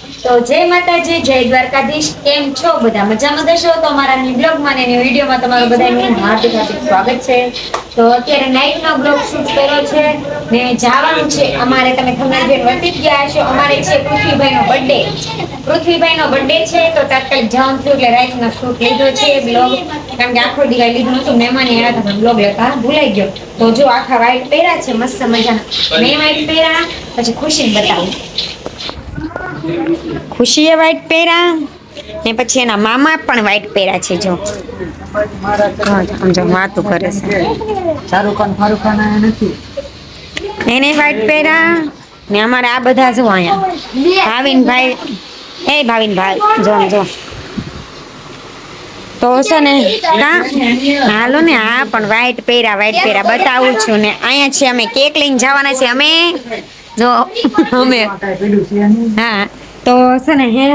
તો જય માતાજી, જય દ્વારકાધીશ. કેમ છો બધા? મજામાં દશો? તો અમારા ન્યુ બ્લોગમાં ને વિડીયોમાં તમારું બધાનું હાર્દિક હાર્દિક સ્વાગત છે. તો અત્યારે નાઇટ નો બ્લોગ શૂટ કર્યો છે ને જવાનું છે. અમારે તમે ખબર બેન વર્તી જ ગયા હશો અમારે છે પૃથ્વીભાઈ નો બર્થડે પૃથ્વીભાઈ નો બર્થડે છે, તો તાત્કાલિક જવાનું થયું એટલે નો શૂટ લીધો છે બ્લોગ કારણ કે આખો દિવાળી લીધું નતું, મહેમાન એના તમે બ્લોગ લેતા ભૂલાઈ ગયો. તો જો આખા વાઈટ પહેર્યા છે, મસ્ત મજા મેં વાઈટ પહેર્યા, પછી ખુશી બતાવું. ખુશીએ વ્હાઈટ પહેર્યા ને પછી એના મામા પણ વ્હાઈટ પહેર્યા છે જો. સમજો વાતું કરે છે. શાહરુખ ખાન નથી? એને વ્હાઈટ પહેર્યા ને અમારે આ બધા જો અહીંયા ભાવિનભાઈ એ ભાવિનભાઈ જો જો. તો છે ને હાલો ને હા પણ વ્હાઈટ પહેર્યા વ્હાઈટ પહેર્યા બતાવું છું ને. અહીંયા છે અમે કેક લઈને જવાના છે અમે. જો અમે છે હા તો છે ને હે?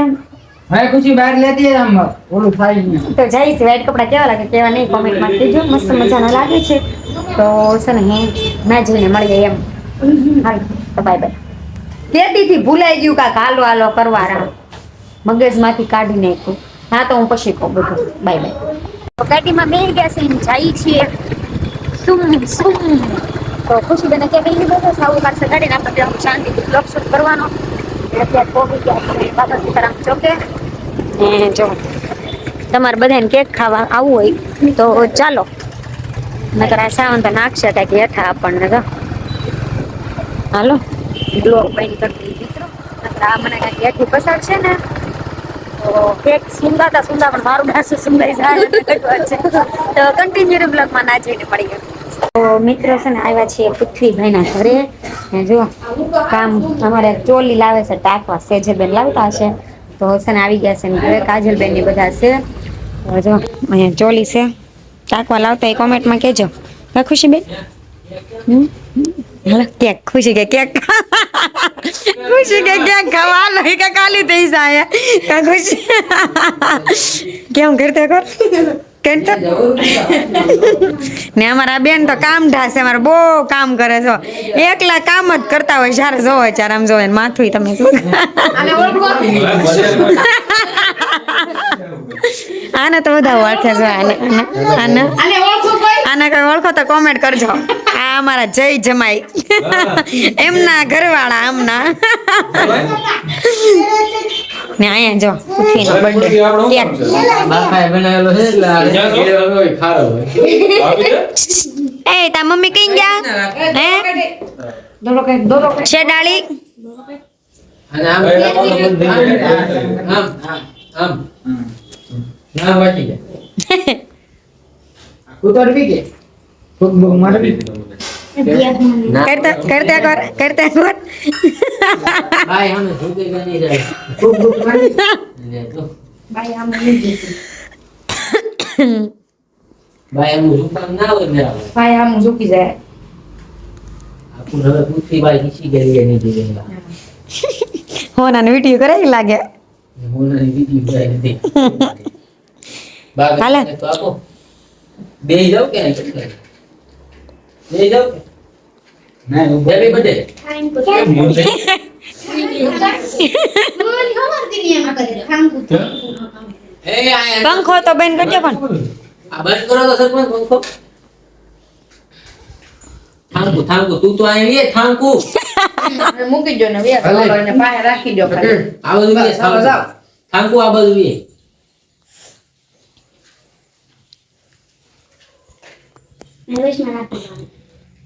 ભાઈ કુછી બહાર લેતી આમ ઓલું થાય તો જઈશ વ્હાઈટ કપડા કેવા લાગે કેવા નહીં કોમેન્ટમાં કહેજો મસ્ત મજાના લાગે છે. તો છે ને હે ના જોઈને મળીએ એમ. હાલ તો બાય બાય કેતીથી ભૂલાઈ ગયું કાંક હાલો હાલો કરવા રામ મગજમાંથી કાઢી નાખ્યું. હા તો હું પછી કહું બધું. બાય બાય ગાડીમાં બેસી ગયા છે જઈ છીએ સુમ સુમ તો ખુશી બેને કે બેસી બધો સાવું કાઢશે ગાડીને આપણે ત્યાં શાંતિથી બ્લોક શૂટ કરવાનો. અત્યારે પહોંચી ગયા બાબા સીતારામ ચોકે. ને જો, તમારે બધાને કેક ખાવા આવવું હોય તો ચાલો. નકર આ સાવન તો નાખશે કાંઈક હેઠા આપણને તો. હાલો બ્લોક બંધ કરતી મિત્રો. નકર આ મને કાંઈક હેઠી પસાર છે ને, તો કેક સુંદાતા સુંદા પણ મારું ડાસું સુંદાઈ જાય. છે તો કન્ટિન્યુ બ્લોગમાં ના જઈને મળી ગયું. તો મિત્રો છે ને આવ્યા છીએ પૃથ્વીભાઈના ઘરે. જો કામ અમારે ચોલી લાવે છે, ટાંકવા સેજલબેન લાવતા હશે. તો છે ને આવી ગયા છે ઘરે કાજલબેનની બધા છે. જો, અહીંયા ચોલી છે. ટાંકવા લાવતા એ કોમેન્ટમાં કહેજો. કે ખુશીબેન? હાલો કેક ખુશી કે કેક ખુશી કે કેક ખાવા? કાલી થઈ જાય. ખુશી. કેમ કરતા કર કેમ તો ને અમારા બેન તો કામ ઢાસે અમારે બહુ કામ કરે છો. એકલા કામ જ કરતા હોય જ્યારે જોવો ત્યારે આમ જોવે ને માથું તમે શું આને તો બધા ઓળખે છે આને આને આને. કઈ? ઓળખો તો કોમેન્ટ કરજો. આ અમારા જય જમાઈ. એમના ઘરવાળા આમના. ને અહીંયા જો પૃથ્વીનો બર્થડે છે? એ તા મમ્મી કઈ ગયા? હે? શેડાળી અને આમ આમ આમ ના વાટી ગયા કૂતર બી કે ફૂક બૂક મારી કરતા કરતા કર કરતા કર ભાઈ આમે ઝૂકે કે નહીં જાય ફૂક બૂક મારી લે તો ભાઈ આમ ઝૂકામ ના હોય મેરા ભાઈ ભાઈ આમ ઝૂકી જાય આપું હવે પૂછી ભાઈ ખીસી ગઈ એની દીકરી હોના વીડિયો કરાવી લાગે મોનાની દીદી જાય નથી બાગ હાલે. તો આપો બે જાવ કે નહીં બે જાવ કે ના હેપી બર્થડે એ આ પંખો તો બેન કરજો પણ આ બંધ કરો તો સરપંચ પંખો થાંકુ થાંકુ તું તો અહીંયા રે થાંકુ મૂકી દો ને વ્યાસ ભલે. એને પાસે રાખી દો ખાલી. આ બધું બે જાઓ, જાઓ. થાંકુ આ બધું બે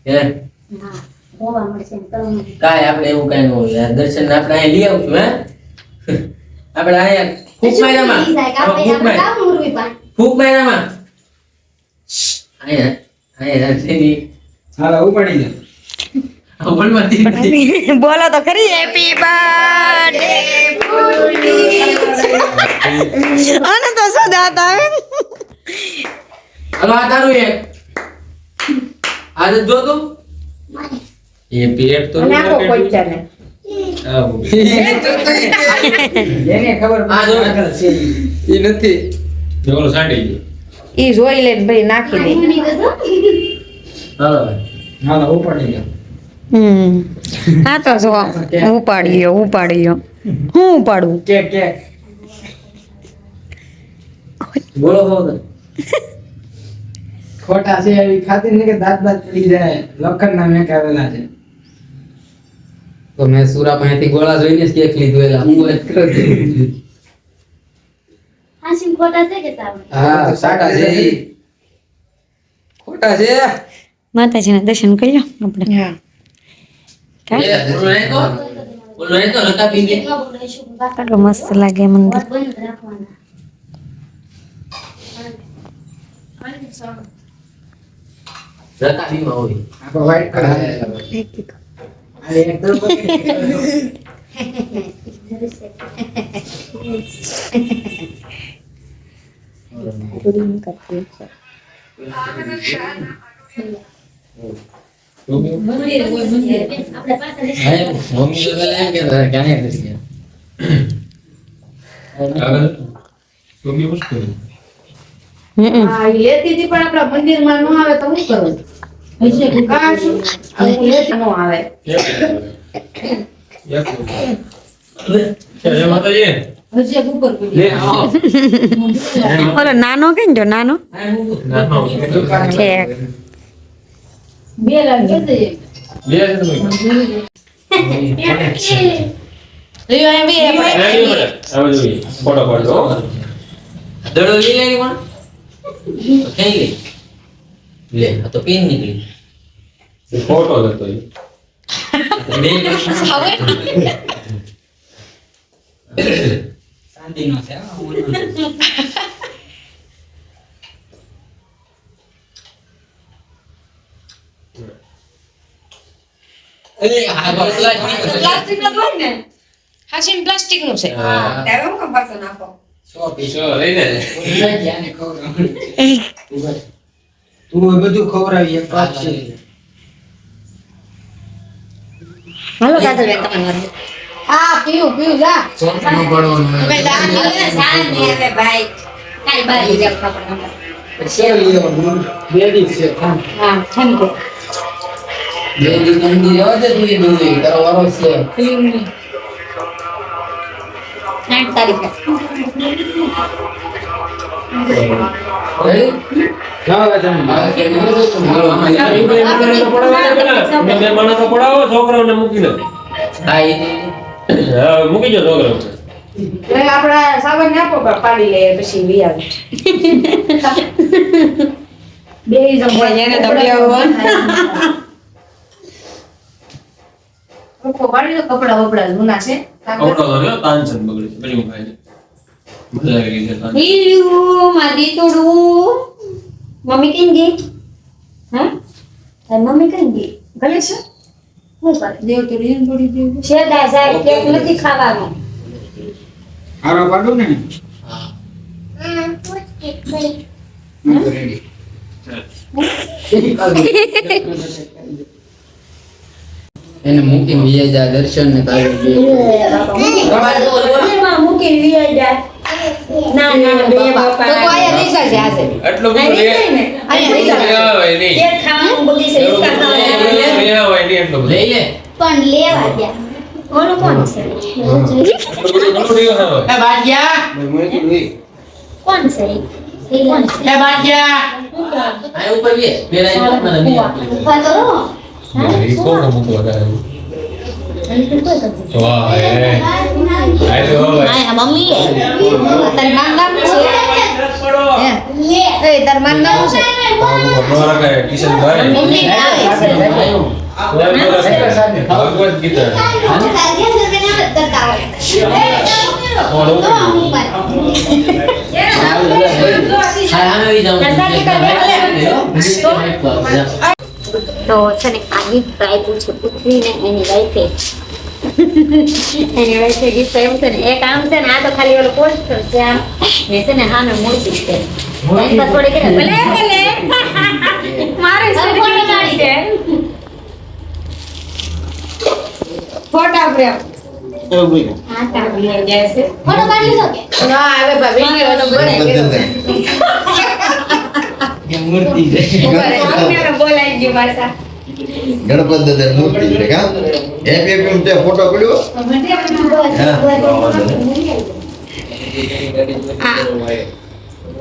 હે કાંઈ આપણે એવું કાંઈ ન હોય. દર્શન આપણે અહીંયા લઈ આવશું હે? આપણે અહીંયા ફૂક મહિનામાં ફૂક મહિનામાં ફૂક મહિનામાં અહીંયા અહીંયા તેની હાલો ઉપાડી દે અમલમાંથી બોલો તો ખરી હેપી બર્થડે આને તો શું દાંત આવે? હલો આ તારું એક. આજે જો તું. એને ખબર એ નથી. સાડી. જોઈ લે ભાઈ નાખી દે. હાલો હાલો. ઉપાડી દે હમ. હા તો જો ઉપાડી ગયો ઉપાડી ગયો હું ઉપાડું? કે કે બોલો બોલો. ખોટા છે એવી ખાતી ને કે દાંત દાંત પડી જાય. લોખંડના મેં કાવેલા છે. તો મેં સુરા પાસેથી ગોળા જોઈને જ કેક લીધું એટલે હું વાત કરું છું. ખોટા છે કે સાવ હા સાટા છે ખોટા છે. માતાજીના દર્શન કરી લો આપણે? હા. મસ્ત લાગે મંદિર બંધ રાખવાના રકા પીમાં હોય. white color છે. આ એક તો પછી આપણે પાછળ હા, મમ્મી મુશ્કેલ હા લેતી હતી પણ આપણા મંદિરમાં ન આવે તો શું કરું? હશે કા શું આ હું લેતી ન આવે. નાનો કે જો નાનો? બે જોઈએ ફોટો પાડો દડો લઈ આવી પણ. તો ક્યાં ગઈ લે તો પેન નીકળી ફોટો હતો એ શાંતિ નો છે. પ્લાસ્ટિક નો હોય ને હાશીમ પ્લાસ્ટિકનું છે હા. ત્યારે હું પાછો ને. તું બધું ખવડાવી એક છે. હાલો કાજલ બેન તમારે હા પીવું પીવું જા. સોફ્ટ નો પડવાનું તમે દાન ભાઈ. કાઈ બારી જાવ ખાપડ છે લીધો બે છે ખાન હા થેન્ક યુ બે દી મંદિર તું એ બધું તારો વારો છે. છોકરાઓને તારીખે હા, એ જ. હા મૂકી જો છોકરાઓને એટલે આપણા સાવન ને આપો પાડી લઈએ પછી બે એને આવવાનું. મૂકો પાડી દો કપડા બપડા જૂના છે. આવડો તો રહ્યો તાનચંદ બગડી પછી હું ખાઈ મજા આવી ગઈ છે તાન. મારી તોડું મમ્મી કઈ ગઈ? હા? તારી મમ્મી કઈ ગઈ? ગલે છે? કરે? દેવ તો રીન પડી દેવ છે. દાદા નથી ખાવાનું. પાડું ને. હા. એને મૂકી વિજય જા દર્શન ને તારે એમાં મૂકી વી જાય ના ના બે બાપા. તો તો રીસા છે આ છે આટલું ના, બધું લે ને. અહીંયા લે નહીં. કેક ખાવાનું બધી છે એવું ખાવાનું. લે આવે નહીં એટલું બધું. લે. પણ લેવા ગયા ઓલું કોણ છે? એટલું એ બાટિયા મેં કીધું કોણ છે? ઈ કોણ છે? એ બાટિયા આ ઉપર બે પેલા એ બે. ઊભા તો કોણ કોઈ નથી. વાહ એ તો ભાઈ આ મમ્મી એ. તારી માન નામ છે એ તાર માન નામ છે અમારા કાંઈ કિશનભાઈ મમ્મી ભગવદ ગીતા આમે આવી જાઉં. કરી. તો છે ને આ ગિફ્ટ આપ્યું છે પૃથ્વીને એની વાઈફે એની વાઈફે ગિફ્ટ આપ્યું છે ને. એક આમ છે ને આ તો ખાલી ઓલો પોસ્ટર છે આમ ને છે ને સામે મૂર્તિ છે. થોડી કે ભલે ભલે. મારે છે. ફોટા ફ્રેમ આ કાઢી જાય છે. ફોટો પાડી લીધો કે? ના હવે ભાઈ વિડિયો તો મૂર્તિ છે. ગણપત દાદા મૂર્તિ છે કા? હેપી હેપી તે ફોટો પડ્યો?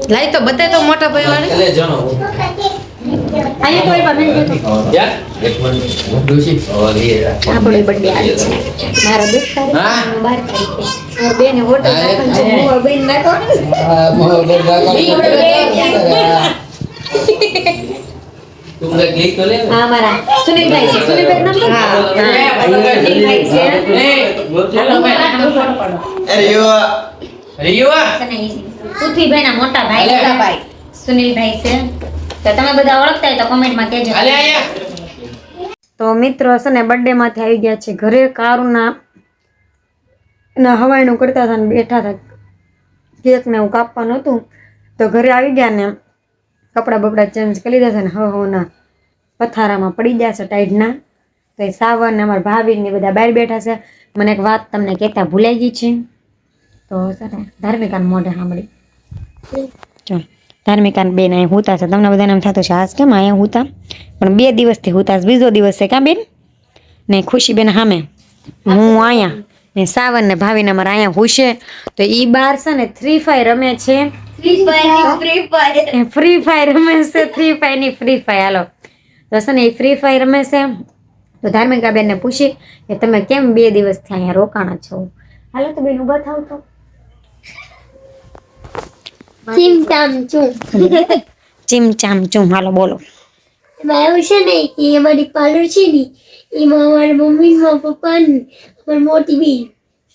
લાઈ તો બતાય તો મોટા ભાઈ વાળે. એટલે જણો અહીંયા તો એવા મેં યાર? એક મિનિટ હું ડોશી આપણો birthday આવે છે. મારો દસ તારીખે હા? અને બાર તારીખે. મારા બેને હોટલ એ- રાખવાની સુનિલભાઈ છે. અરે યો રિયુઆ. પૃથ્વીભાઈના મોટા ભાઈ. ભાઈ સુનિલભાઈ છે. તો તમે બધા ઓળખતા હોય તો કોમેન્ટમાં કહેજો. આયા તો મિત્રો છે ને બર્થડે માંથી આવી ગયા છે. ઘરે કારુના ના હવાઈનું કરતા હતા ને બેઠા હતા. કેક ને એવું કાપવાનું હતું. તો ઘરે આવી ગયા ને કપડાં બપડા ચેન્જ કરી છે ને હવે ના પથારામાં પડી ગયા છે ટાઈડના તો એ સાવર ને અમારા ભાભી ને બધા બહાર બેઠા છે. મને એક વાત તમને કહેતા ભૂલાઈ ગઈ છે. તો છે ધાર્મિકાન મોઢે સાંભળી. ચલો ધાર્મિકાન બેન અહીંયા હુતા છે. તમને બધાને એમ થતું છે આજ કેમ અહીંયા હુતા? પણ બે દિવસથી હુતા. બીજો દિવસ છે કાં બેન? ને ખુશીબેન સામે. હું અહીંયા. ને સાવન ને ભાવીને અમારે અહીંયા હુશે. તો એ બાર છે ને થ્રી ફાઈ રમે છે. Free fire free fire free ફાયરની free fire હાલો. તો એ ફ્રી ફાયર રમે છે તો ધાર્મિકા બેનને પૂછી કે તમે કેમ બે દિવસથી અહીંયા રોકાણા છો? હાલો તો બેન ઊભા થાવ તો. છું ચીમ. ચામ ચૂમ. હાલો બોલો. એમાં એવું છે ને કે અમારી પાર્લર છે ને એમાં અમારા મમ્મી પપ્પા અમારી મોટી બેન.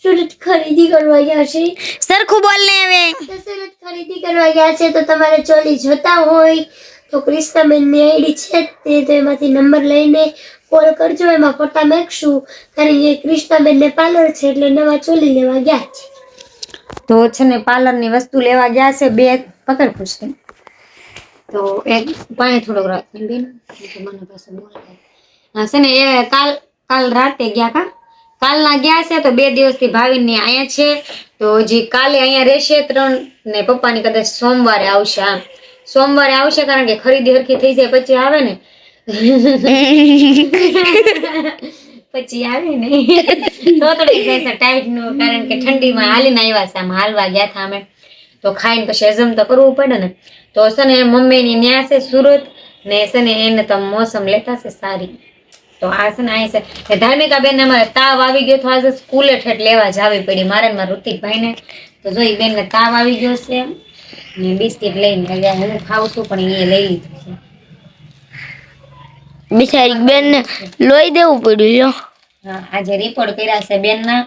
સુરત ખરીદી કરવા ગયા છે. સરખું બોલ ને હવે. તો સુરત ખરીદી કરવા ગયા છે તો તમારે ચોલી જોતા હોય તો ક્રિષ્નાબેનની આઈડી છે તે તો એમાંથી નંબર લઈને કોલ કરજો. એમાં ફોટા મેકશું. કારણ કે ક્રિષ્નાબેનને પાર્લર છે એટલે નવા ચોલી લેવા ગયા છે. તો છે ને પાર્લરની વસ્તુ લેવા ગયા છે બે. પકડ પૂછતી તો એક પાણી થોડોક રાખી. બેન. મને પાસે બોલ હા છે ને એ કાલ કાલ રાતે ગયા કા? કાલના ગયા છે તો બે દિવસથી ભાવિનની અહીંયા છે. તો હજી કાલે અહીંયા રહેશે ત્રણ ને પપ્પાની કદાચ સોમવારે આવશે આમ. સોમવારે આવશે કારણ કે ખરીદી હરખી થઈ જાય પછી આવે ને. પછી આવે ને. તો થોડીક જાય છે ટાઈટનું કારણ કે ઠંડીમાં હાલીને આવ્યા છે આમ હાલવા ગયા હતા અમે. તો ખાઈને પછી હજમ તો કરવું પડે ને. તો છે ને મમ્મીની ન્યા છે સુરત ને છે ને એને તો મોસમ લેતા છે સારી. તો આ છે ને અહીં છે. કે ધાર્મિકા બેન અમારે તાવ આવી ગયો તો આજે સ્કૂલે ઠેઠ લેવા જાવી પડી. મારે ને મારા ઋતિકભાઈને તો જો ઈ બેનને તાવ આવી ગયો છે ને બિસ્કિટ લઈને ગયા હું ખાઉં છું પણ એ લઈ લીધું છે. બિચારી બેન લોહી દેવું પડ્યું હા, આજે રિપોર્ટ કર્યા છે બેનના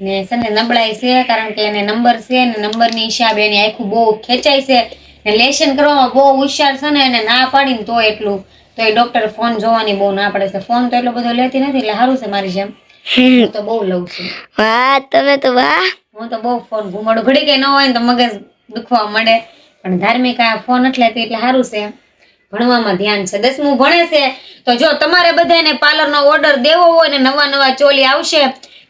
ને. સને ને નબળાઈ છે કારણ કે એને નંબર છે ને નંબરની હિસાબે એની આખું બહુ ખેંચાય છે. ને લેશન કરવામાં બહુ હોશિયાર છે ને એને ના પાડીને તો એટલું તો એ ડોક્ટર ફોન જોવાની બહુ ના પડે છે. ફોન તો એટલો બધો લેતી નથી એટલે સારું છે મારી જેમ. હું તો બહુ લઉં છું. વાહ તમે તો વાહ. હું તો બહુ ફોન ઘુમાડું. ઘડી કે ન હોય ને તો મગજ દુખવા મળે પણ ધાર્મિક આ ફોન એટલે એટલે સારું છે. ભણવામાં ધ્યાન છે. દસમું ભણે છે. તો જો તમારે બધાને પાર્લરનો ઓર્ડર દેવો હોય ને નવા નવા ચોલી આવશે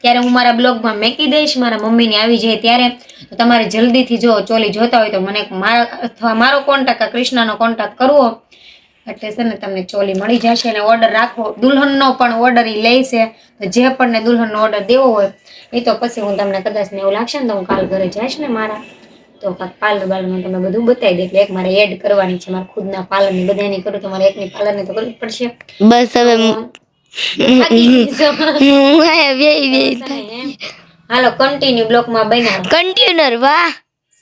ત્યારે હું મારા બ્લોગમાં મેકી દઈશ. મારા મમ્મીની આવી જાય ત્યારે. તો તમારે જલ્દીથી જો ચોલી જોતા હોય તો મને મારા અથવા મારો કોન્ટેક્ટ કૃષ્ણનો કોન્ટેક્ટ કરવો. એટલે છે ને તમને ચોલી મળી જશે અને ઓર્ડર રાખો. દુલ્હનનો પણ ઓર્ડર ઈ લે છે તો જે પણ ને દુલ્હનનો ઓર્ડર દેવો હોય એ તો પછી હું તમને કદાચ ને એવું લાગશે ને તો હું કાલ ઘરે જઈશ ને મારા. તો પાર્લર બાર્લરમાં તમે બધું બતાવી દે એટલે એક મારે એડ કરવાની છે. મારા ખુદના પાર્લરની બધાની કરું તો મારે એકની પાર્લરની તો કરવી જ પડશે. બસ હવે હાલો કન્ટિન્યુ બ્લોકમાં બન્યા કન્ટેનર વાહ.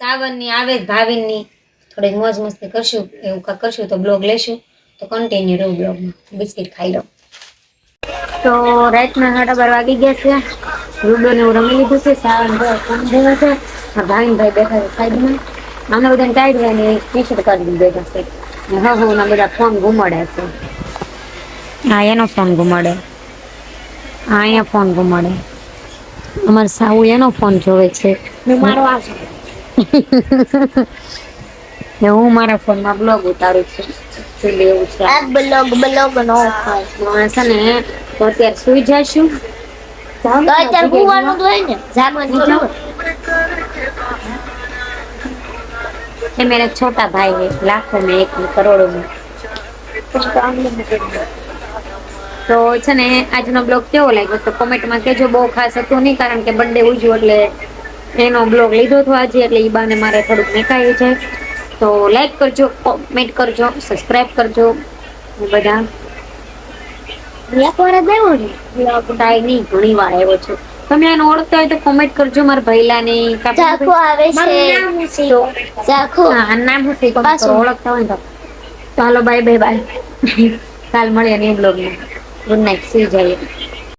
સાવનની આવે ભાવિનની થોડીક મોજ મસ્તી કરશું એવું કાંઈક કરશું તો બ્લોગ લેશું. તો કન્ટિન્યુ રહું બ્લોગમાં બિસ્કિટ ખાઈ લો તો રાતના સાડા બાર વાગી ગયા છે. રૂડોને ને રમી લીધું છે. સાવન ભાઈ ફોન જોવે છે. આ ભાઈ બેઠા છે સાઈડમાં. આમને બધાને ટાઈટ હોય ને ટી શર્ટ કરી દીધું બેઠા છે. ને હા હું ના બધા ફોન ગુમાડે છે. હા એનો ફોન ગુમાડે હા અહીંયા ફોન ગુમાડે અમારે સાવુ એનો ફોન જોવે છે. મારો આ હું મારા ફોનમાં બ્લોગ ઉતારું છું. સુઈ જશું. છોટા ભાઈ લાખો ને એક કરોડો મેં. તો છે ને આજનો બ્લોગ કેવો લાગ્યો? તો કોમેન્ટમાં કેજો બહુ ખાસ હતું નહીં કારણ કે બર્થડે ઉજવું એટલે એનો બ્લોગ લીધો હતો આજે એટલે એ બાને મારે થોડુંક મેકાયું છે. તો લાઈક કરજો કોમેન્ટ કરજો સબસ્ક્રાઇબ કરજો. બધા. એક જ આવ્યો ને બ્લોગ ટાઈ ઘણી વાર આવ્યો છે. તમે એને ઓળખતા હોય તો કોમેન્ટ કરજો મારા ભૈલાની. ઝાખો આવે છે. હા નામ ઓળખતા હોય તો. ચાલો બાય બાય બાય કાલ મળીએ ને બ્લોગમાં ગુડ નાઇટ સુઈ જઈએ